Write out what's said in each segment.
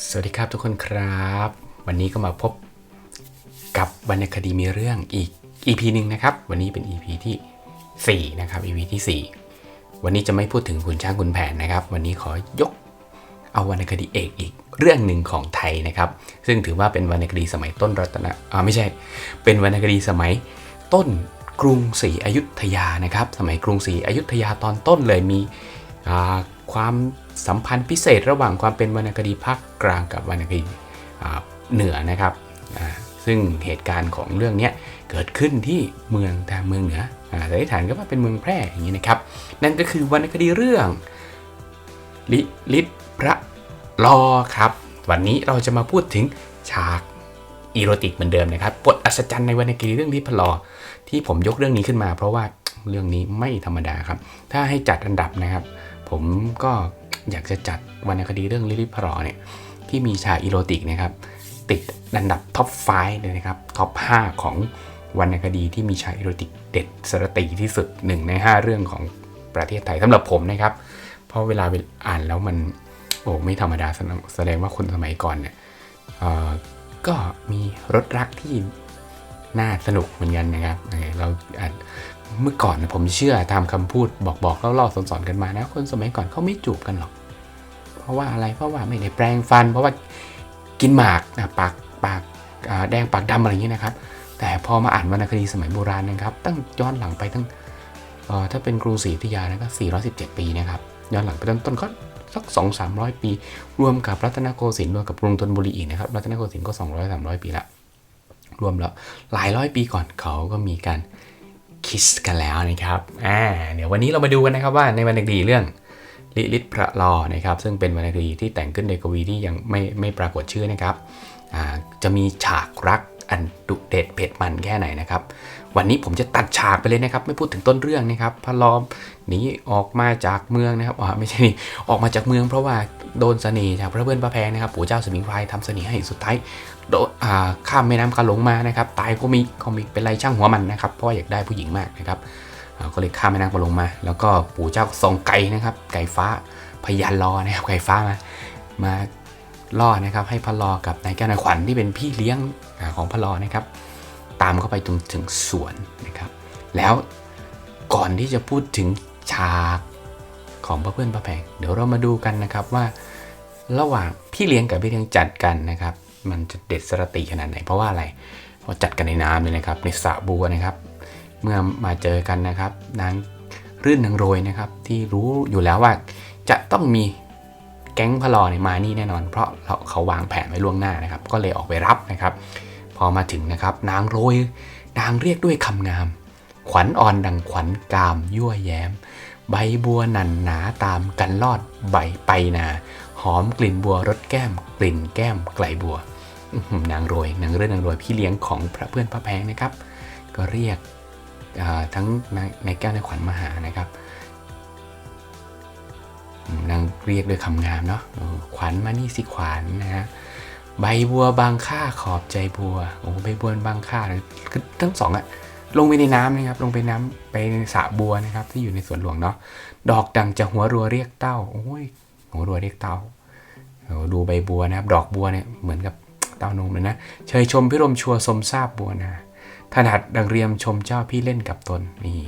สวัสดีครับทุกคนครับ วันนี้ก็มาพบกับวรรณคดีมีเรื่องอีก EP หนึ่งนะครับ วันนี้เป็น EP ที่ 4 นะครับ EP ที่ 4 วันนี้จะไม่พูดถึงขุนช้างขุนแผนนะครับ วันนี้ขอยกเอาวรรณคดีเอกอีกเรื่องหนึ่งของไทยนะครับ ซึ่งถือว่าเป็นวรรณคดีสมัยต้นรัตนอ่าไม่ใช่ เป็นวรรณคดีสมัยต้นกรุงศรีอยุธยานะครับ สมัยกรุงศรีอยุธยาตอนต้นเลยมีอ่า ความสัมพันธ์พิเศษระหว่างความเป็นวรรณคดีภาคกลางกับวรรณคดีเหนือนะครับซึ่งเหตุการณ์ของเรื่องนี้เกิดขึ้นที่เมืองทางเมืองเหนืออ่าสันนิษฐานก็ว่าเป็นเมืองแพร่อย่างนี้นะครับ นั่นก็คือวรรณคดีเรื่องลิลิตพระลอครับ วันนี้เราจะมาพูดถึงฉากอีโรติกเหมือนเดิมนะครับบทอัศจรรย์ในวรรณคดีเรื่องลิพระลอที่ผมยกเรื่องนี้ขึ้นมา เพราะว่าเรื่องนี้ไม่ธรรมดาครับ ถ้าให้จัดอันดับนะครับ ผมก็อยากจะจัดวรรณคดีเรื่องลิลิพรอเนี่ยที่มีฉากอีโรติกนะครับติดอันดับท็อป5เลยนะครับท็อป5 ของวรรณคดีที่มีฉากอีโรติกเด็ดสรตีที่สุดหนึ่งใน 5 เรื่องของประเทศไทยสำหรับผมนะครับ เพราะเวลาอ่านแล้วมันโอ้ไม่ธรรมดาแสดงว่าคนสมัยก่อนเนี่ยก็มีรถรักที่น่าสนุกเหมือนกันนะครับเออเราอ่าน เมื่อก่อนผมเชื่อตามคำพูดบอกบอกเล่าๆสอนๆกันมานะคนสมัยก่อนเขาไม่จูบกันหรอก เพราะว่าอะไรเพราะว่าไม่ได้แปรงฟัน เพราะว่ากินหมากนะปากปากแดงปากดำอะไรอย่างนี้นะครับ แต่พอมาอ่านวรรณคดีสมัยโบราณนะครับตั้งย้อนหลังไปตั้งถ้าเป็นกรุงศรีอยุธยานะก็417 ปีนะครับย้อนหลังไปต้นต้นก็สัก 2 3 0 0 ปี รวมกับรัตนโกสินทร์รวมกับกรุงธนบุรีอีกนะครับรัตนโกสินทร์ก็ 200 300 ปีละรวมแล้วหลายร้อยปีก่อนเขาก็มีการ คิสกันแล้วนะครับอ่าเดี๋ยววันนี้เรามาดูกันนะครับว่าในวรรณคดีเรื่องลิลิตพระลอนะครับ ซึ่งเป็นวรรณคดีที่แต่งขึ้นในกวีที่ยังไม่ไม่ปรากฏชื่อนะครับอ่าจะมีฉากรักอันดุเด็ดเผ็ดมันแค่ไหนนะครับ วันนี้ผมจะตัดฉากไปเลยนะครับ ไม่พูดถึงต้นเรื่องนะครับพระลอมหนีออกมาจากเมืองนะครับอ๋อไม่ใช่นี่ออกมาจากเมืองเพราะว่าโดนเสน่ห์จากพระเพื่อนพระแพงนะครับปู่เจ้าสมิงพรายทำเสน่ห์ให้สุดท้าย โดนอ่าข้ามแม่น้ำกาหลงมานะครับ ตายก็มีก็มีเป็นไรช่างหัวมันนะครับ เพราะาอยากได้ผู้หญิงมากนะครับ ก็เลยข้ามแม่น้ำกาหลงมา แล้วก็ปู่เจ้าส่งไก่นะครับ ไก่ฟ้าพยานรอนะครับ ไก่ฟ้ามา มาล่อนะครับ ให้พระลอกับนายแก้วนายขวัญที่เป็นพี่เลี้ยงอของพระลอนะครับ ตามเข้าไปตรงถึงสวนนะครับ แล้วก่อนที่จะพูดถึงฉากของพระเพื่อนพระแพงเดี๋ยวเรามาดูกันนะครับว่าระหว่างพี่เลี้ยงกับพี่เลี้ยงจัดกันนะครับ มันจะเด็ดสระติขนาดไหน เพราะว่าอะไรเพราะจัดกันในน้ำเลยนะครับในสระบัวนะครับ เมื่อมาเจอกันนะครับนางรื่นนางโรยนะครับ ที่รู้อยู่แล้วว่าจะต้องมีแก๊งพะลอเนี่ยมานี่แน่นอน เพราะเขาวางแผนไว้ล่วงหน้านะครับ ก็เลยออกไปรับนะครับ พอมาถึงนะครับ นางโรยนางเรียกด้วยคำงาม ขวัญอ่อนดังขวัญกามยั่วแย้ม ใบบัวหนันหนาตามกันลอดใบไปนาหอมกลิ่นบัวรสแก้ม กลิ่นแก้มไกลบัว นางโรยนางเรื่อนนางโรยพี่เลี้ยงของพระเพื่อนพระแพงนะครับ ก็เรียกทั้งนายนแก้วนายขวัญมาหานะครับนางเรียกด้วยคำงามเนาะขวัญมานี่สิขวัญนะฮะใบบัวบางค่าขอบใจบัวโอ้ใบบัวบางค่าคือทั้งสองอะลงไปในน้ำนะครับ ลงไปน้ำไปในสระบัวนะครับ ที่อยู่ในสวนหลวงเนาะดอกดังจะหัวรัวเรียกเต้าโอ้ยหัวรัวเรียกเต้าดูใบบัวนะครับ ดอกบัวเนี่ยเหมือนกับ เต้านมเลยนะเชยชมพิรมชัวสมทราบบัวนะถนัดดังเรียมชมเจ้าพี่เล่นกับตนนี่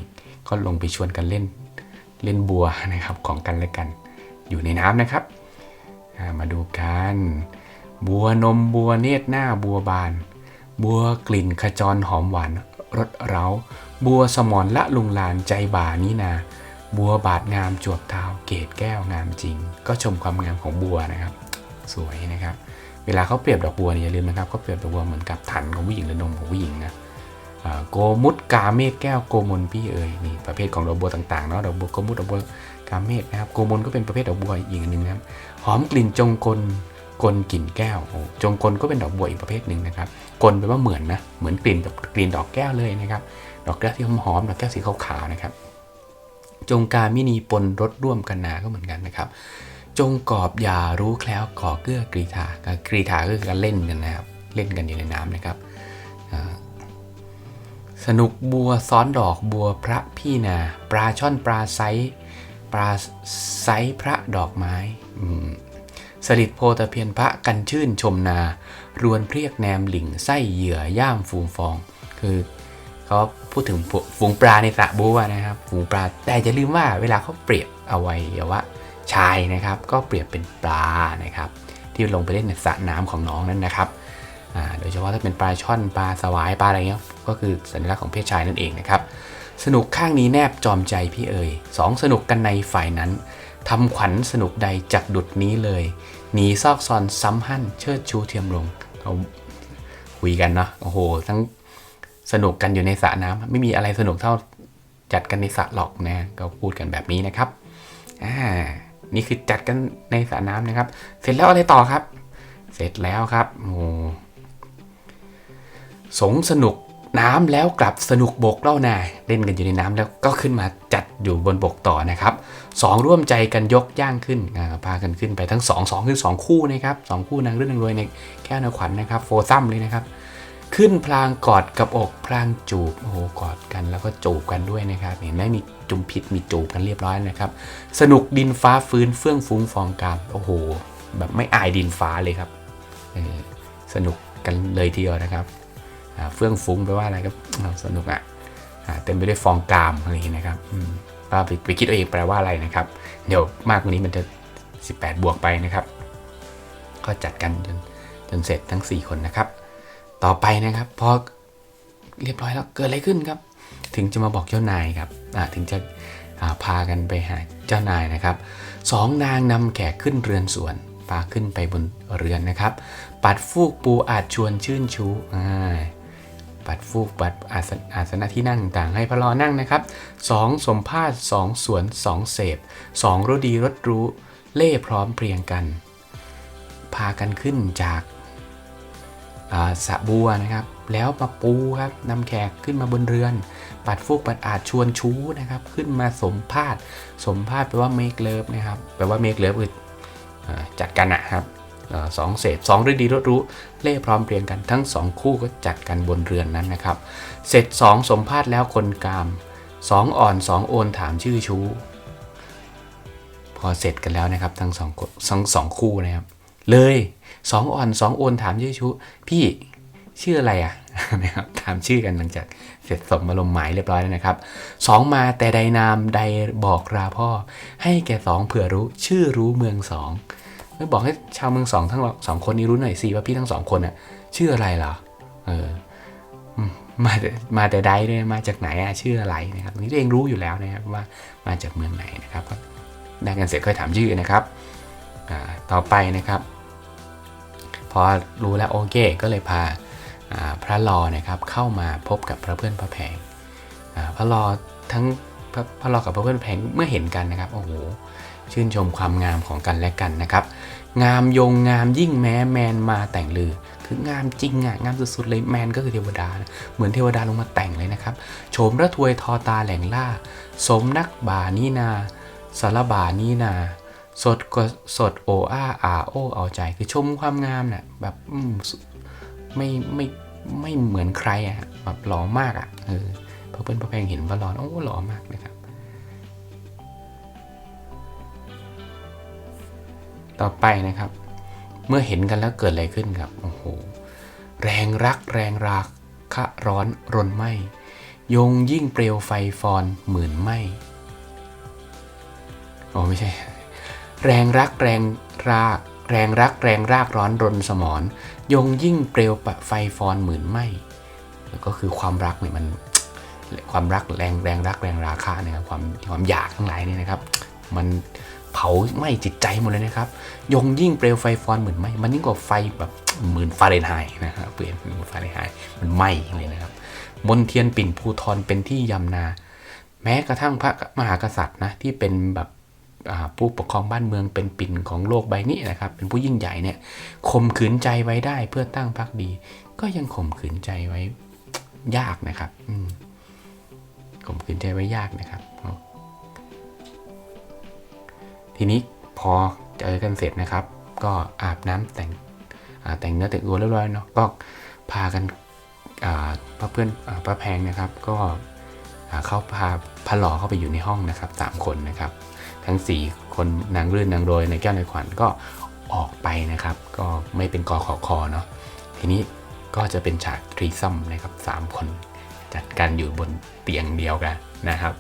ก็ลงไปชวนกันเล่นเล่นบัวนะครับของกันและกัน อยู่ในน้ำนะครับมาดูกันบัวนมบัวเนตรหน้าบัวบาน บัวกลิ่นขจรหอมหวานรสเร้า บัวสมรละลุงลานใจบ่านี้นา บัวบาดงามจวบเท้าเกตแก้วงามจริง ก็ชมความงามของบัวนะครับ สวยนะครับ เวลาเขาเปรียบดอกบัวเนี่ยอย่าลืมนะครับเขาเปรียบดอกบัวเหมือนกับถันของผู้หญิงหรือนมของผู้หญิงนะโกมุตกาเมฆแก้วโกมลพี่เอ๋ยนี่ประเภทของดอกบัวต่างๆเนาะดอกบัวโกมุตดอกบัวกาเมฆนะครับโกมลก็เป็นประเภทดอกบัวอีกอันหนึ่งนะครับหอมกลิ่นจงกลกลกลิ่นแก้วจงกลก็เป็นดอกบัวอีกประเภทหนึ่งนะครับกลแปลว่าเหมือนนะเหมือนกลิ่นกับกลิ่นดอกแก้วเลยนะครับดอกแก้วที่หอมๆดอกแก้วสีขาวๆนะครับจงการมินีปนรถร่วมกันนาก็เหมือนกันนะครับ จงกอบอย่ารู้แคล้วขอเกื้อกรีธากรีธาก็คือการเล่นกันนะครับ เล่นกันอยู่ในน้ำนะครับ สนุกบัวซ้อนดอกบัวพระพี่นา ปลาช่อนปลาไซปลาไซพระดอกไม้สลิดโพตะเพียนพระกันชื่นชมนา รวนเพรียกแนมหลิงไส้เหยื่อย่ามฟูงฟอง คือเขาพูดถึงฝูงปลาในสระบัวนะครับ ฝูงปลาแต่จะลืมว่าเวลาเขาเปรียบเอาไว้ว่า ชายนะครับ ก็เปรียบเป็นปลานะครับ ที่ลงไปเล่นในสระน้ำของน้องนั่นนะครับโดยเฉพาะถ้าเป็นปลาช่อนปลาสวายปลาอะไรเงี้ยก็คือสัญลักษณ์ของเพศชายนั่นเองนะครับ สนุกข้างนี้แนบจอมใจพี่เอ๋ยสองสนุกกันในฝ่ายนั้นทำขวัญสนุกใดจักดุดนี้เลย หนีซอกซอนซ้ำหั่นเชิดชูเทียมลงเขาคุยกันเนาะโอ้โห ทั้งสนุกกันอยู่ในสระน้ำไม่มีอะไรสนุกเท่าจัดกันในสระหรอกนะก็พูดกันแบบนี้นะครับอ่า นี่คือจัดกันในสระน้ำนะครับ เสร็จแล้วอะไรต่อครับ เสร็จแล้วครับโอ้สงสนุกน้ำแล้วกลับสนุกบกเล่านาเล่นกันอยู่ในน้ำแล้วก็ขึ้นมาจัดอยู่บนบกต่อนะครับสองร่วมใจกันยกย่างขึ้นพากันขึ้นไปทั้งสองสองคือสองคู่นะครับสองคู่นางเรื่องนางรวยในแก้วนางขวัญนะครับ โฟซัมเลยนะครับ ขึ้นพลางกอดกับอกพลางจูบโอ้โหกอดกันแล้วก็จูบกันด้วยนะครับเห็นไหมมีจุมพิษมีจูบกันเรียบร้อยนะครับ สนุกดินฟ้าฟื้นเฟื่องฟุ้งฟองกามโอ้โห แบบไม่อายดินฟ้าเลยครับสนุกกันเลยทีเดียวนะครับเฟื่องฟุ้งแปลว่าอะไรครับสนุกอะอ่าเต็มไปด้วยฟองกามอะไรนะครับอืมก็ไปไปคิดเอาเองแปลว่าอะไรนะครับ เดี๋ยวมากกว่านี้มันจะ 18 บวกไปนะครับ ก็จัดกันจนจนเสร็จทั้ง 4 คนนะครับ ต่อไปนะครับพอเรียบร้อยแล้วเกิดอะไรขึ้นครับ ถึงจะมาบอกเจ้านายครับถึงจะพากันไปหาเจ้านายนะครับสองนางนำแขกขึ้นเรือนสวนพาขึ้นไปบนเรือนนะครับ ปัดฟูกปูอาจชวนชื่นชูปัดฟูกปัดอาสนอาสนะที่นั่งต่างให้พระรอนั่งนะครับสองสมภาษณ์สองสวนสองเสพสองรดีรถรู้ เล่พร้อมเพรียงกัน พากันขึ้นจาก สะบัวนะครับ แล้วมาปูครับนำแขกขึ้นมาบนเรือน ปัดฟูกปัดอาจชวนชู้นะครับ ขึ้นมาสมภาษสมภาษแปลว่า make love นะครับแปลว่า make love คือจัดกันนะครับอสองเศษสองฤดีรถรู้ เล่พร้อมเพรียงกันทั้งสองคู่ก็จัดกันบนเรือนนั้นนะครับ เสร็จสองสมภาษแล้วคนกามสองอ่อนสองโอนถามชื่อชู้ พอเสร็จกันแล้วนะครับทั้งสองทั้งสองคู่นะครับ เลย สองอ่อนสองโอนถามชื่อชูพี่ชื่ออะไรอะนะครับถามชื่อกันหลังจากเสร็จสมบรมหมายเรียบร้อยแล้วนะครับสองมาแต่ใดนามใดบอกราพ่อ ให้แก่สองเผื่อรู้ชื่อรู้เมืองสองไม่บอกให้ชาวเมืองสองทั้งสองคนนี้รู้หน่อยสิว่าพี่ทั้งสองคนอะ ชื่ออะไรเหรอเออมาแต่มาแต่ใดด้วยมาจากไหนอะชื่ออะไรนะครับนี่ตัวเองรู้อยู่แล้วนะครับว่ามาจากเมืองไหนนะครับก็ได้กันเสร็จค่อยถามชื่อนะครับต่อไปนะครับ พอรู้แล้วโอเคก็เลยพาพระลอนะครับเข้ามาพบกับพระเพื่อนพระแผงพระลอทั้งพระพระลอกับพระเพื่อนแผงเมื่อเห็นกันนะครับโอ้โหชื่นชมความงามของกันและกันนะครับ งามยงงามยิ่งแม้แมนมาแต่งลือ คืองามจริงอะงามสุดๆเลยแมนก็คือเทวดานะเหมือนเทวดาลงมาแต่งเลยนะครับโฉมระทวยทอตาแหล่งล่า สมนักบานีนาสารบานีนา สดก็สดโออาอาโอเอาใจคือชมความงามเนี่ยแบบมไม่ไม่ไม่เหมือนใครอะแบบหล่อมากอะเออพอเพื่อนพอแพงเห็นว่าหล่อโอ้หล่อมากนะครับ ต่อไปนะครับ เมื่อเห็นกันแล้วเกิดอะไรขึ้นครับโอ้โหแรงรักแรงราคะร้อนรนไหมยงยิ่งเปลวไฟฟอนหมื่นไหมโอ้ไม่ใช่ แรงรักแรงรากแรงรักแรงรากร้อนรนสมอนยงยิ่งเปลวปะไฟฟอนหมื่นไหมแล้วก็คือความรักเนี่ยมันความรักแรงแรงรักแรงราคาเนี่ยครับความความอยากทั้งหลายเนี่ยนะครับ มันเผาไหม้จิตใจหมดเลยนะครับ ยงยิ่งเปลวไฟฟอนหมื่นไหมมันยิ่งกว่าไฟแบบหมื่นฟาเรนไฮต์นะครับเปลี่ยนหมื่นฟาเรนไฮต์มันไหม้เลยนะครับ มนเทียนปิ่นภูทรเป็นที่ยำนา แม้กระทั่งพระมหากษัตริย์นะที่เป็นแบบ ผู้ปกครองบ้านเมืองเป็นปิ่นของโลกใบนี้นะครับ เป็นผู้ยิ่งใหญ่เนี่ยข่มขืนใจไว้ได้เพื่อตั้งพรรคดี ก็ยังข่มขืนใจไว้ยากนะครับข่มขืนใจไว้ยากนะครับ ทีนี้พอเจอกันเสร็จนะครับ ก็อาบน้ำแต่งแต่งเนื้อแต่งตัวเรียบร้อยเนาะก็พากันพระเพื่อนอพระแพงนะครับ ก็เขาพาพระหล่อเข้าไปอยู่ในห้องนะครับสามคนนะครับ ทั้ง 4 คนนางรื่นนางโรยในแก้วในขวัญก็ออกไปนะครับ ก็ไม่เป็นกอขอคอเนาะทีนี้ก็จะเป็นฉากทรีซัมนะครับสามคนจัดกันอยู่บนเตียงเดียวกันนะครับ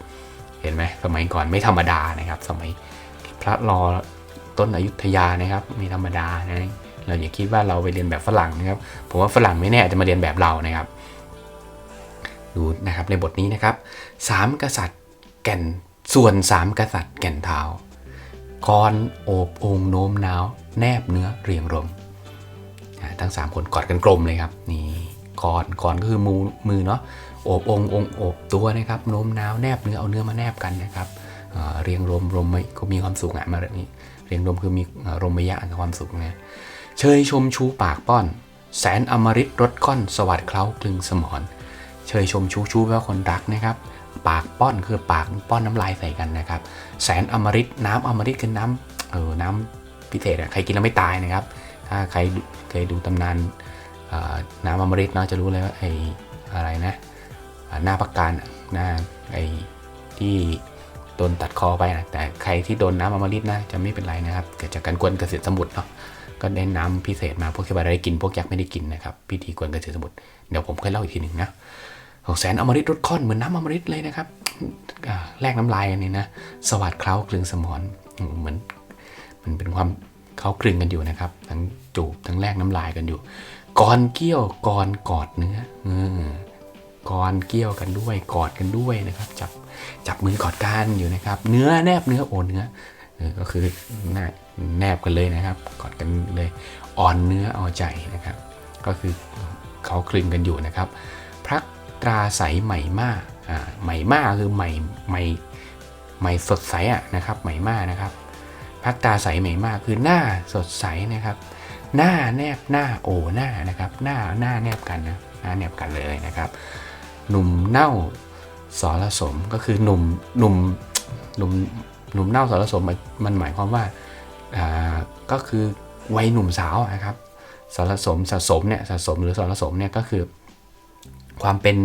เห็นไหมสมัยก่อนไม่ธรรมดานะครับ สมัยพระรอต้นอยุธยานะครับไม่ธรรมดานะเราอย่าคิดว่าเราไปเรียนแบบฝรั่งนะครับผมว่าฝรั่งไม่แน่อาจจะมาเรียนแบบเรานะครับ ดูนะครับในบทนี้นะครับสามกษัตริย์แก่น ส่วนสามกษัตริย์แก่นเท้ากรโอบองโน้มน้าว แนบเนื้อเรียงรมทั้งสามคนกอดกันกลมเลยครับนี่กอดกอดก็คือมือมือเนาะโอบององโอบตัวนะครับโน้มน้าวแนบเนื้อเอาเนื้อมาแนบกันนะครับเรียงรมรมไม่ก็มีความสุขอะมาแบบนี้เรียงรมคือมีรมยะความสุขนะเชยชมชูปากป้อน แสนอมฤตรสก้อนสวัสดเคล้ากลึงสมรเชยชมชูชูแปลว่าคนรักนะครับ ปากป้อนคือปากป้อนน้ำลายใส่กันนะครับ แสนอมฤตน้ำอมฤตคือน้ำเออน้ำพิเศษอะใครกินแล้วไม่ตายนะครับ ถ้าใครเคยดูตำนานน้ำอมฤตเนาะจะรู้เลยว่าไอ้อะไรนะหน้าประการหน้าไอ้ที่โดนตัดคอไปนะแต่ใครที่โดนน้ำอมฤตนะจะไม่เป็นไรนะครับเกิดจากการกวนเกษตรสมุทรเนาะก็ได้น้ำพิเศษมาพวกเทวดาได้กินพวกยักษ์ไม่ได้กินนะครับพิธีกวนเกษตรสมุทรเดี๋ยวผมค่อยเล่าอีกทีหนึ่งนะ ของแสนอมฤตรสค่อนเหมือนน้ำอมฤตเลยนะครับแลกน้ำลายกันนี่นะ สวัสดเคล้าคลึงสมอืมเหมือนมันเป็นความเคล้าคลึงกันอยู่นะครับ ทั้งจูบทั้งแลกน้ำลายกันอยู่ก่อนเกี้ยวก่อนกอดเนื้อเออก่อนเกี้ยวกันด้วยกอดกันด้วยนะครับ จับจับมือกอดกันอยู่นะครับ เนื้อแนบเนื้อโอนเนื้อก็คือแนบแนบกันเลยนะครับ กอดกันเลยอ่อนเนื้อเอาใจนะครับ ก็คือเขาคลึงกันอยู่นะครับ พระ ตราใสใหม่มากอ่าใหม่มากคือใหม่ใหม่ใหม่สดใสอะนะครับใหม่มากนะครับพระตาใสใหม่มากคือหน้าสดใสนะครับ หน้าแนบหน้าโอหน้านะครับ หน้าหน้าแนบกันนะหน้าแนบกันเลยนะครับ หนุ่มเน่าสรสมก็คือหนุ่มหนุ่มหนุ่มหนุ่มเน่าสรสมมันมันหมายความว่าอ่าก็คือวัยหนุ่มสาวนะครับสรสมสะสมเนี่ยสะสมหรือสรสมเนี่ยก็คือ ความเป็น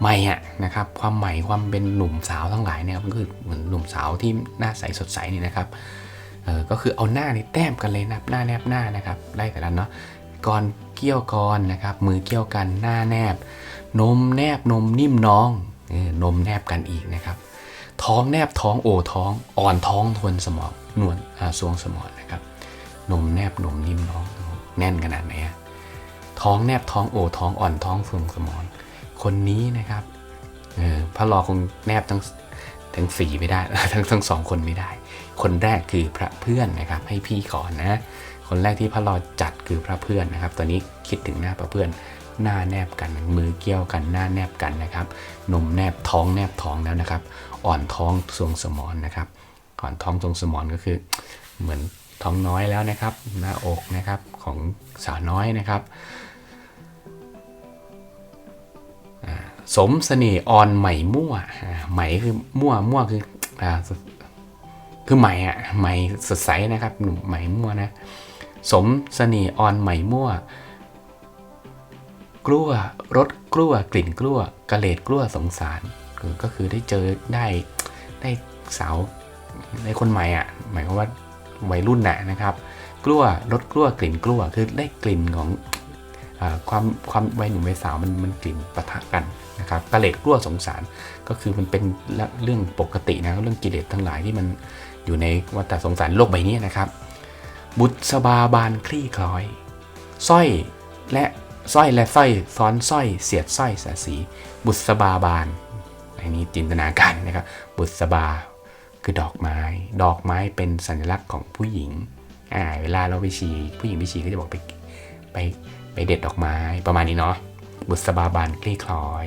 ใหม่อะนะครับความใหม่ความเป็นหนุ่มสาวทั้งหลายเนี่ยมันก็คือเหมือนหนุ่มสาวที่หน้าใสสดใสนี่นะครับก็คือเอาหน้านี่แต้มกันเลยนะหน้าแนบหน้านะครับไล่แต่ละเนาะก่อนเกี่ยวกอนนะครับมือเกี่ยวกันหน้าแนบ นมแนบนมนิ่มน้องเออนมแนบกันอีกนะครับ ท้องแนบท้องโอท้อง อ่อนท้องทวนสมองนวลอ่าสวงสมองนะครับนมแนบนมนิ่มน้องแน่นขนาดไหนอะ ท้องแนบท้องโอท้องอ่อนท้องฟูงสมอนคนนี้นะครับเออพระรอคงแนบทั้งทั้งสี่ไม่ได้ทั้งทั้งสองคนไม่ได้ คนแรกคือพระเพื่อนนะครับ ให้พี่ก่อนนะ คนแรกที่พระรอจัดคือพระเพื่อนนะครับ ตอนนี้คิดถึงหน้าพระเพื่อนหน้าแนบกันมือเกี่ยวกันหน้าแนบกันนะครับนมแนบท้องแนบท้องแล้วนะครับ อ่อนท้องทรงสมอนนะครับ อ่อนท้องทรงสมอนก็คือ เหมือนท้องน้อยแล้วนะครับ หน้าอกนะครับของสาวน้อยนะครับ สมเสน่ห์ออนใหม่มั่วใหม่คือมั่วมั่วคืออ่าคือใหม่อะใหม่สดใสนะครับหนุ่มใหม่มั่วนะ สมเสน่ห์ออนใหม่มั่ว กลัวรสกลัวกลิ่นกลัวกระเลดกลัวสงสารก็คือได้เจอได้ได้สาวได้คนใหม่อะหมายความว่าวัยรุ่นน่ะนะครับ กลัวรสกลัวกลิ่นกลัวคือได้กลิ่นของอความความวัยหนุ่มวัยสาวมันมันกลิ่นปะทะกัน นะครับกระเลดกลัวสงสาร ก็คือมันเป็นเรื่องปกตินะเรื่องกิเลสทั้งหลายที่มันอยู่ในวัฏสงสารโลกใบนี้นะครับ บุษบาบานคลี่คล้อยสร้อยและสร้อยและสร้อยซ้อนสร้อยเสียดสร้อยสาสี บุษบาบานอันนี้จินตนาการนะครับ บุษบาคือดอกไม้ ดอกไม้เป็นสัญลักษณ์ของผู้หญิงอ่าเวลาเราไปฉี่ผู้หญิงไปฉี่ก็จะบอกไปไปไปเด็ดดอกไม้ประมาณนี้เนาะบุษบาบานคลี่คล้อย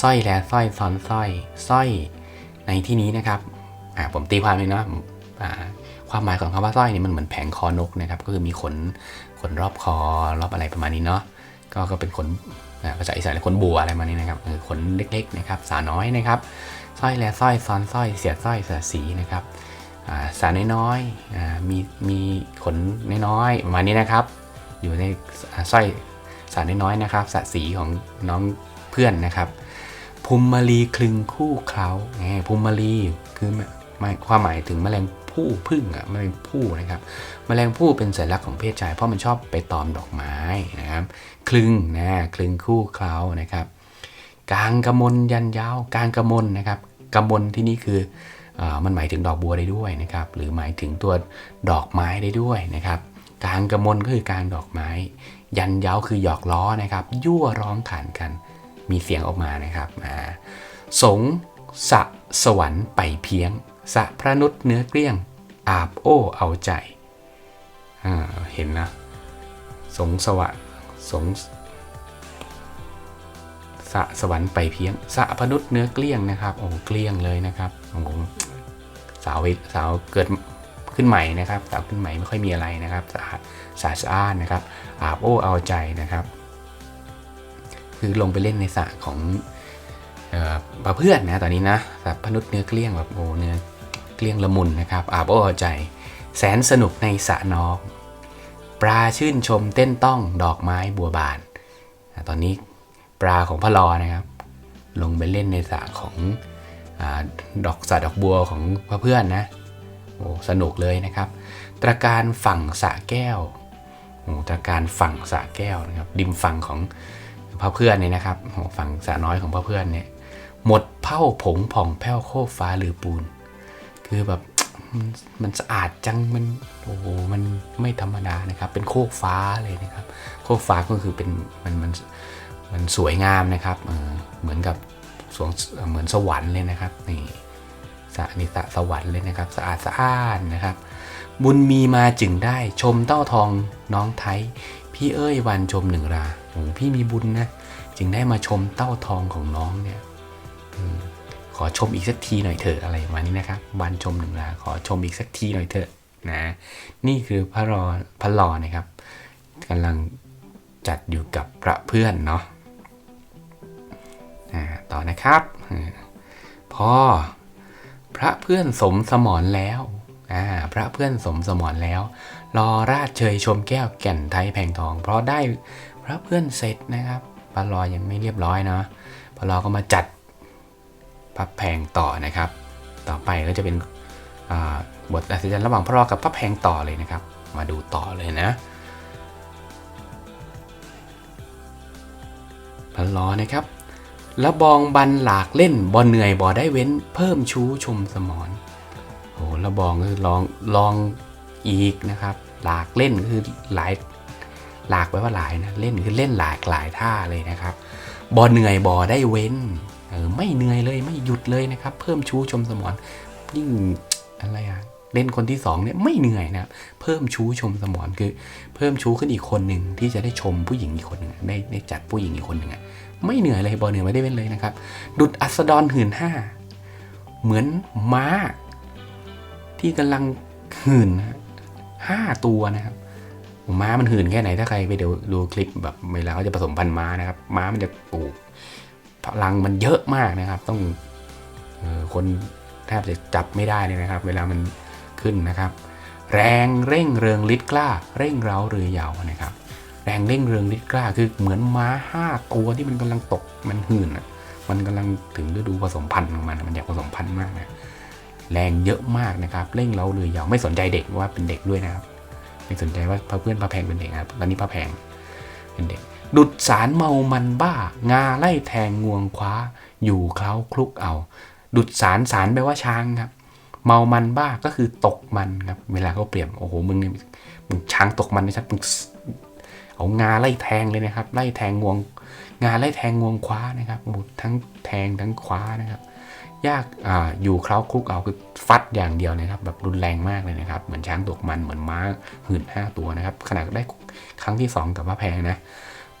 สร้อยและสร้อยซ้อนสร้อยสร้อยในที่นี้นะครับผมตีความเลยเนาะความหมายของคำว่าสร้อยเนี่ยมันเหมือนแผงคอนกนะครับ ก็คือมีขนขนรอบคอรอบอะไรประมาณนี้เนาะก็ก็เป็นขนภาษาอีสานขนบัวอะไรมานี้นะครับขนเล็กๆนะครับ สาน้อยนะครับสร้อยและสร้อยซ้อนสร้อยเสียดสร้อยเสียสีนะครับสาน้อยๆมีมีขนน้อยๆประมาณนี้นะครับ อยู่ในสร้อยสาน้อยๆนะครับสะสีของน้อง พื่อนนะครับภูมิมาลีคลึงคู่เคล้าไงภูมิมาลีคือความหมายถึงแมลงผู้พึ่งอะแมลงผู้นะครับ แมลงผู้เป็นสัญลักษณ์ของเพศชาย เพราะมันชอบไปตอมดอกไม้นะครับ คลึงนะคลึงคู่เคล้านะครับกางกระมนยันยาวกางกระมนนะครับกระมนที่นี่คืออมันหมายถึงดอกบัวได้ด้วยนะครับ หรือหมายถึงตัวดอกไม้ได้ด้วยนะครับกางกระมนก็คือกางดอกไม้ ยันยาวคือหยอกล้อนะครับ ยั่วร้องขานกัน มีเสียงออกมานะครับอ่าสงสะสวรรค์ไปเพียง สะพระนุษเนื้อเกลี้ยง อาบโอ้เอาใจเห็นนะสงสวะสงสะสวรรค์ไปเพียง สะพนุษย์เนื้อเกลี้ยงนะครับโอ้เกลี้ยงเลยนะครับโอ้สาวสาวเกิดขึ้นใหม่นะครับสาวขึ้นใหม่ไม่ค่อยมีอะไรนะครับสะอาดสะอาดนนะครับอาบโอ้เอาใจนะครับ คือลงไปเล่นในสระของออปลาเพื่อนนะตอนนี้นะสะพนุษย์เนื้อเกลี้ยงแบบโอ้เนื้อเกลี้ยงละมุนนะครับอาบโอ้อาใจแสนสนุกในสระน้องปลาชื่นชมเต้นต้องดอกไม้บัวบาน ตอนนี้ปลาของพะลอนะครับ ลงไปเล่นในสระของอดอกสระดอกบัวของพระเพื่อนนะโอ้สนุกเลยนะครับ ตระการฝั่งสระแก้วโอ้ตระการฝั่งสระแก้วนะครับริมฝั่งของ พระเพื่อนเนี่ยนะครับโอ้ฝั่งสระน้อยของพระเพื่อนเนี่ยหมดเผ้าผงผ่องแผ้วโคบฟ้าหรือปูน คือแบบมันมันสะอาดจังมันโอ้โหมันไม่ธรรมดานะครับ เป็นโคกฟ้าเลยนะครับ โคกฟ้าก็คือเป็นมันมันมันสวยงามนะครับเหมือนกับสวงเหมือนสวรรค์เลยนะครับนี่สะนิสะสวรรค์เลยนะครับ สะอาดสะอ้านนะครับ บุญมีมาจึงได้ชมเต้าทองน้องไทย พี่เอ้ยวันชมหนึ่งราโอ้พี่มีบุญนะ จึงได้มาชมเต้าทองของน้องเนี่ยอขอชมอีกสักทีหน่อยเถอะอะไรประมาณนี้นะครับ วันชมหนึ่งราขอชมอีกสักทีหน่อยเถอะนะ นี่คือพระรอพระรอนะครับกำลังจัดอยู่กับพระเพื่อนเนาะต่อนะครับอ่าพอพระเพื่อนสมสมรแล้วพระเพื่อนสมสมรแล้ว รอราชเชยชมแก้วแก่นไทยแผงทอง เพราะได้พระเพื่อนเสร็จนะครับพระรอยังไม่เรียบร้อยเนาะพระรอก็มาจัดพระแพงต่อนะครับ ต่อไปก็จะเป็นบทอัศจรรย์ระหว่างพระรอกับพระแพงต่อเลยนะครับ มาดูต่อเลยนะพันล้อนะครับแล้วบองบันหลากเล่นบอเหนื่อยบอได้เว้น เพิ่มชู้ชมสมอนโอ้แล้วบองก็คือลองลอง อีกนะครับ หลากเล่นคือหลายหลากแปลว่าหลายนะเล่นคือเล่นหลากหลายท่าเลยนะครับบอเหนื่อยบอได้เว้นเออไม่เหนื่อยเลยไม่หยุดเลยนะครับ เพิ่มชู้ชมสมอนยิ่งอะไรอะเล่นคนที่สองเนี่ยไม่เหนื่อยนะครับเพิ่มชู้ชมสมอนคือ เพิ่มชู้ขึ้นอีกคนหนึ่งที่จะได้ชมผู้หญิงอีกคนหนึ่งได้ได้จัดผู้หญิงอีกคนหนึ่งอะไม่เหนื่อยเลยบอเหนื่อยไม่ได้เว้นเลยนะครับ ดุดอัสดรหื่นห้าเหมือนม้า ที่กำลังหื่นนะ ห้าตัวนะครับม้ามันหื่นแค่ไหนถ้าใครไปเดูดูคลิปแบบเวลาเขาจะผสมพันธุ์ม้านะครับ ม้ามันจะปลูกพลังมันเยอะมากนะครับ ต้องออคนแทบจะจับไม่ได้เลยนะครับ เวลามันขึ้นนะครับ แรงเร่งเริงฤทธิ์กล้า เร่งเร้าเรือยาวนะครับ แรงเร่งเริงฤทธิ์กล้า คือเหมือนม้าห้าตัวที่มันกำลังตกมันหื่นมันกำลังถึงฤดูผสมพันธุ์ของมันมันอยากผสมพันธุ์มากนะ แรงเยอะมากนะครับเร่งเราเรือยาวไม่สนใจเด็กว่าเป็นเด็กด้วยนะครับ ไม่สนใจว่าพระเพื่อนพระแพงเป็นเด็กครับตอนนี้พระแพงเป็นเด็ก ดุดสารเมามันบ้า งาไล่แทงงวงคว้า อยู่เคล้าคลุกเอา ดุดสารสารแปลว่าช้างครับ เมามันบ้าก็คือตกมันครับ เวลาเขาเปรียบโอ้โหมึงเนี่ยมึงช้างตกมันนะครับมึงเอางาไล่แทงเลยนะครับ ไล่แทงงวง งาไล่แทงงวงคว้านะครับทั้งแทงทั้งคว้านะครับ ยากออยู่เคล้าคลุกเอาคือฟัดอย่างเดียวนะครับ แบบรุนแรงมากเลยนะครับ เหมือนช้างตกมันเหมือนม้าหื่นห้าตัวนะครับขนาดได้ครั้งที่สองกับพระแพงนะ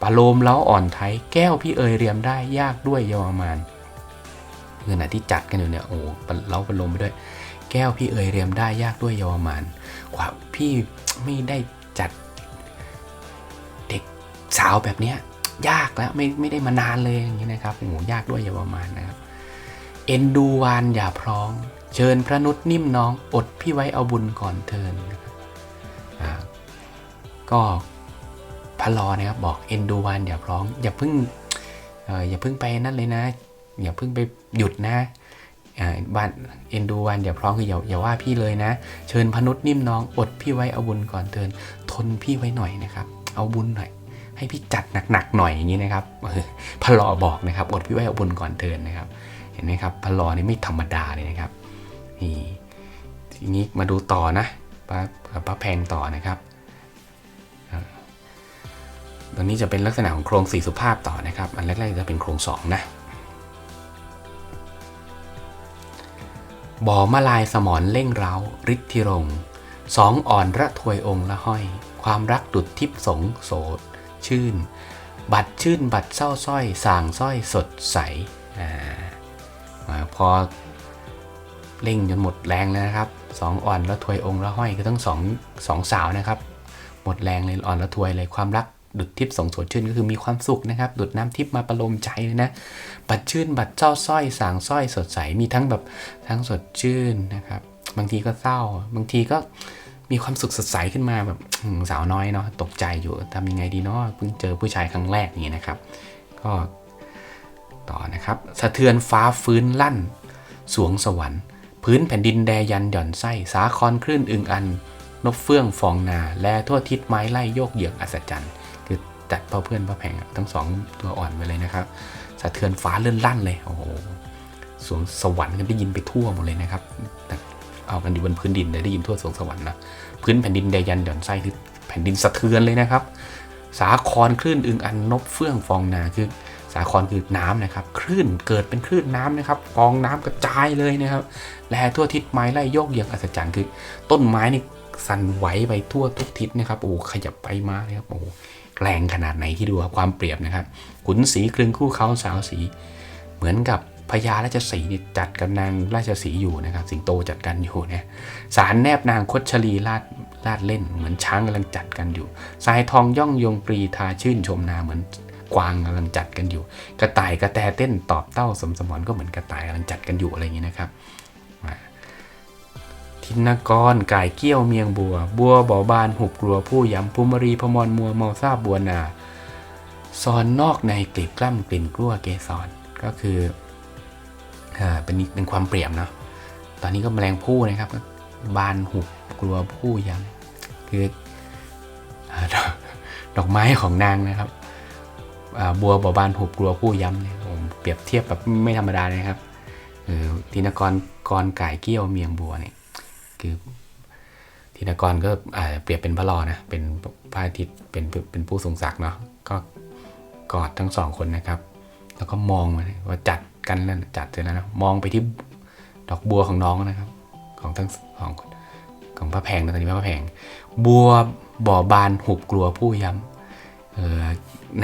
ปลาโลมเล้าอ่อนไทยแก้วพี่เอ๋ยเรียมได้ยากด้วยเยาวมานขณะที่จัดกันอยู่เนี่ยโอ้เล้าปลาโลมไปด้วย แก้วพี่เอ๋ยเรียมได้ยากด้วยเยาวมานกว่าพี่ไม่ได้จัดเด็กสาวแบบเนี้ยยากแล้วไม่ไม่ได้มานานเลยอย่างนี้นะครับโอ้ยากด้วยเยาวมานนะครับ เอ็นดูวานอย่าพร้อง เชิญพระนุษนิ่มน้องอดพี่ไว้เอาบุญก่อนเทินนะครับก็พระลอนะครับบอกเอ็นดูวานอย่าพร้อง อย่าเพิ่งอย่าเพิ่งไปนั่นเลยนะ อย่าเพิ่งไปหยุดนะบ้านเอ็นดูวันอย่าพร้อมคืออย่าอย่าว่าพี่เลยนะ เชิญพนุษนิ่มน้องอดพี่ไว้เอาบุญก่อนเตือนทนพี่ไว้หน่อยนะครับ เอาบุญหน่อย ให้พี่จัดหนักๆหน่อยอย่างนี้นะครับเออพะลอบอกนะครับ อดพี่ไว้เอาบุญก่อนเตือนนะครับ เห็นไหมครับพะลอนี่ไม่ธรรมดาเลยนะครับนี่ทีนี้มาดูต่อนะป้าป้าแพงต่อนะครับตอนนี้จะเป็นลักษณะของโครงสี่สุภาพต่อนะครับ อันแรกๆจะเป็นโครงสองนะบ่อมาลายสมอนเล่งเร้าฤทธิรงสองอ่อนระทวยองค์ละห้อย ความรักดุดทิพสงโสด ชื่น บัดชื่นบัดเศร้าสร้อยสางสร้อยสดใสอามา พอเร่งจนหมดแรงแล้วนะครับสองอ่อนระทวถวยองค์ละห้อยก็ต้องสองสองสาวนะครับ หมดแรงเลยอ่อนระทวถวยเลยความรักดุดทิพย์สงสดชื่นก็คือมีความสุขนะครับดุดน้ำทิพย์มาประโลมใจเลยนะบัดชื่นบัดเจ้าสร้อยสางสร้อยสดใสมีทั้งแบบทั้งสดชื่นนะครับ บางทีก็เศร้า บางทีก็มีความสุขสดใสขึ้นมาแบบสาวน้อยเนาะตกใจอยู่ทำยังไงดีเนาะเพิ่งเจอผู้ชายครั้งแรกอย่างนี้นะครับ ก็ ต่อนะครับ สะเทือนฟ้าฟื้นลั่น สวงสวรรค์ พื้นแผ่นดินแดยันหย่อนไส้ สาครคลื่นอึงอัน นกเฟื่องฟองนา และทั่วทิศไม้ไล่โยกเหยือกอัศจรรย์ คือจัดเพ่อเพื่อนพ่อแพงทั้งสองตัวอ่อนไปเลยนะครับ สะเทือนฟ้าเลื่อนลั่นเลย โอ้โห สวงสวรรค์กันได้ยินไปทั่วหมดเลยนะครับ เอากันอยู่บนพื้นดินเลยได้ยินทั่วสวงสวรรค์นะ พื้นแผ่นดินแดยันหย่อนไส้คือแผ่นดินสะเทือนเลยนะครับ สาครคลื่นอึงอันนบเฟื่องฟองนาคือ สาครคือน้ำนะครับ คลื่นเกิดเป็นคลื่นน้ำนะครับฟองน้ำกระจายเลยนะครับ และทั่วทิศไม้ไล่โยกเยือกอัศจรรย์คือ ต้นไม้นี่สั่นไหวไปทั่วทุกทิศนะครับ โอ้ขยับไปมาเลยครับโอ้แรงขนาดไหนที่ดูครับความเปรียบนะครับ ขุนศรีคลึงคู่เขาสาวสี เหมือนกับพญาราชสีนี่จัดกับนางราชสีอยู่นะครับ สิงโตจัดกันอยู่เนี่ยสารแนบนางคดชลีลาดลาดเล่น เหมือนช้างกำลังจัดกันอยู่ สายทองย่องยงปรีทาชื่นชมนาเหมือน กวางกำลังจัดกันอยู่ กระต่ายกระแตเต้นตอบเต้าสมสมรก็เหมือนกระต่ายกำลังจัดกันอยู่อะไรอย่างนี้นะครับทินกรกายเกี้ยวเมียงบัว บัวบ่อบานหุบกลัวผู้ย้ำภูมรีพมรมัวเมาซาบบัวนาซอนนอกในกลีบกล้ำกลิ่นกลั้วเกสรก็คืออเป็นเป็นความเปรียบเนาะตอนนี้ก็แมลงผู้นะครับ บานหุบกลัวผู้ยังคืออดอกดอกไม้ของนางนะครับ บัวบอบานหุบกลัวผู้ย้ำเนี่ยผมเปรียบเทียบแบบไม่ธรรมดาเลยครับเออทินกรกรก่เกี้ยวเมียงบัวเนี่ยคือธินกรก็เปรียบเป็นพระลอนะเป็นพระอาทิตย์เป็นเป็นผู้ทรงศักดิ์เนาะก็กอดทั้งสองคนนะครับ แล้วก็มองมาเนี่ยว่าจัดกันแล้วจัดเสร็จแล้วนะมองไปที่ดอกบัวของน้องนะครับ ของทั้งสองคนของพระแพงนะตอนนี้พระแพง บัวบ่อบานหุบกลัวผู้ย้ำเออ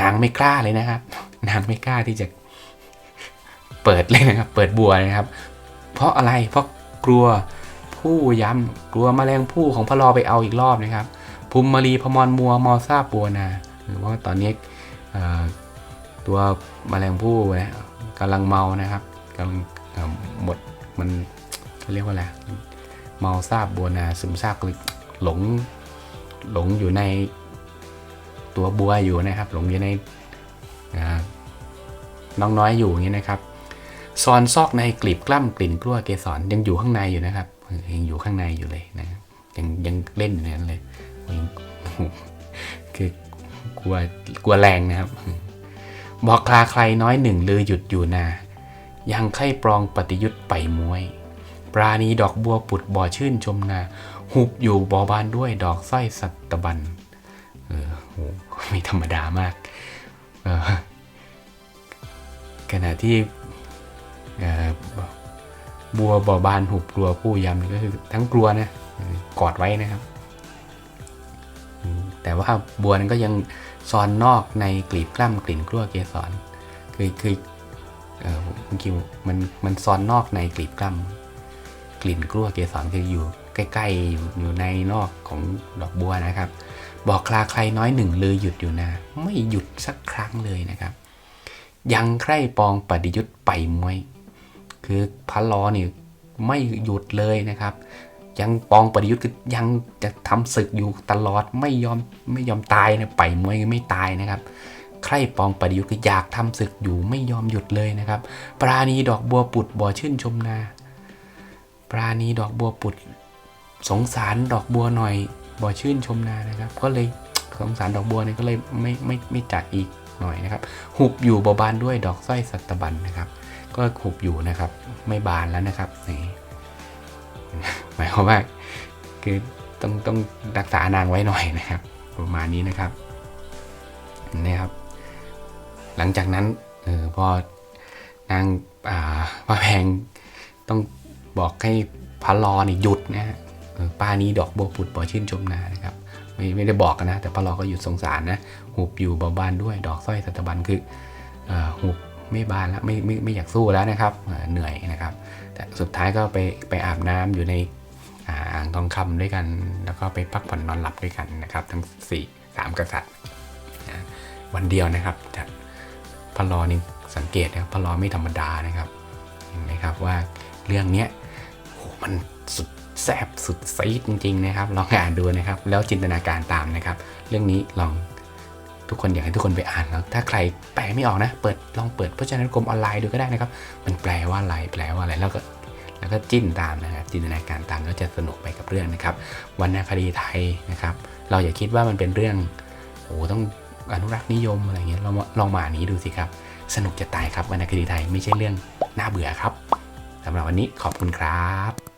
นางไม่กล้าเลยนะครับ นางไม่กล้าที่จะเปิดเลยนะครับ เปิดบัวนะครับ เพราะอะไรเพราะกลัวผู้ย้ำกลัวแมลงผู้ของพระลอไปเอาอีกรอบนะครับภูมิมารีพมรมัวมอซาปัวนาหรือว่าตอนนี้ตัวแมลงผู้นะกำลังเมานะครับกำลังหมดมันเรียกว่าอะไรเมาซาบบัวนาซึมซาบคือหลงหลงอยู่ใน ตัวบัวอยู่นะครับ หลงอยู่ในน้องน้อยอยู่อย่างนี้นะครับซอนซอกในกลีบกล้ำกลิ่นกลั้วเกสรยังอยู่ข้างในอยู่นะครับยังอยู่ข้างในอยู่เลยนะยังยังเล่นอยู่นนั้นเลยคือกลัวกลัวแรงนะครับ บอกคลาใครน้อยหนึ่งลือหยุดอยู่นา ยังไข้ปรองปฏิยุทธ์ไปมวย ปราณีดอกบัวปุดบ่อชื่นชมนา หุบอยู่บ่อบานด้วยดอกสร้อยสัตตบัน เออโหไม่ธรรมดามากออขณะที่บัวบ่อบานหุบกลัวผู้ยำนี่ก็คือทั้งกลัวนะกอดไว้นะครับ แต่ว่าบัวนั้นก็ยังซอนนอกในกลีบกล้ำกลิ่นกลั้วเกสรคือคือเออเมื่อกี้มันมันซอนนอกในกลีบกล้ำกลิ่นกลั้วเกสรคืออยู่ใกล้ๆอยู่ในนอกของดอกบัวนะครับ บอกคลาใครน้อยหนึ่งเลยหยุดอยู่นะ ไม่หยุดสักครั้งเลยนะครับ ยังใคร่ปองปฏิยุทธ์ไปมวย คือพระลอนี่ไม่หยุดเลยนะครับ ยังปองปฏิยุทธ์คือยังจะทำศึกอยู่ตลอดไม่ยอมไม่ยอมตายนะไปมวยไม่ตายนะครับ ใคร่ปองปฏิยุทธ์คืออยากทำศึกอยู่ไม่ยอมหยุดเลยนะครับ ปราณีดอกบัวปุดบ่อชื่นชมนา ปราณีดอกบัวปุดสงสารดอกบัวหน่อย บ่ชื่นชมนานะครับ ก็เลยสงสารดอกบัวเนี่ยก็เลยไม่ไม่ไม่จัดอีกหน่อยนะครับ หุบอยู่เบาบานด้วยดอกสร้อยสัตบันนะครับ ก็หุบอยู่นะครับ ไม่บานแล้วนะครับนี่หมายความว่าคือต้องต้องรักษานางไว้หน่อยนะครับ ประมาณนี้นะครับนะครับ หลังจากนั้นเออพอนางอ่าพระแพงต้องบอกให้พระรอนี่หยุดนะฮะ ป้านี้ดอกบัวปุดบ่อชื่นชมนานะครับไม่ไม่ได้บอกกันนะ แต่พระรอก็หยุดสงสารนะหุบอยู่เบาบานด้วยดอกสร้อยสัตบันคืออหุบไม่บานแล้วไม่ไม่ไม่อยากสู้แล้วนะครับเหนื่อยนะครับ แต่สุดท้ายก็ไปไปอาบน้ำอยู่ในอ่างทองคำด้วยกัน แล้วก็ไปพักผ่อนนอนหลับด้วยกันนะครับ ทั้งสี่สามกษัตริย์นะวันเดียวนะครับแต่พระรอนี่สังเกตนะครับพระรอไม่ธรรมดานะครับเห็นไหมครับว่าเรื่องเนี้ยโหมันสุด แซ่บสุดซีดจริง ๆ นะครับ ลองอ่านดูนะครับ แล้วจินตนาการตามนะครับ เรื่องนี้ลองทุกคนอยากให้ทุกคนไปอ่านแล้วถ้าใครแปลไม่ออกนะ เปิดลองเปิดพจนานุกรมออนไลน์ดูก็ได้นะครับ มันแปลว่าอะไรแปลว่าอะไรแล้วก็แล้วก็จิ้นตามนะครับ จินตนาการตามแล้วจะสนุกไปกับเรื่องนะครับวรรณคดีไทยนะครับ เราอย่าคิดว่ามันเป็นเรื่องโอ้ต้องอนุรักษ์นิยมอะไรเงี้ยเรามาลองมาอ่านนี้ดูสิครับ สนุกจะตายครับวรรณคดีไทยไม่ใช่เรื่องน่าเบื่อครับสำหรับวันนี้ขอบคุณครับ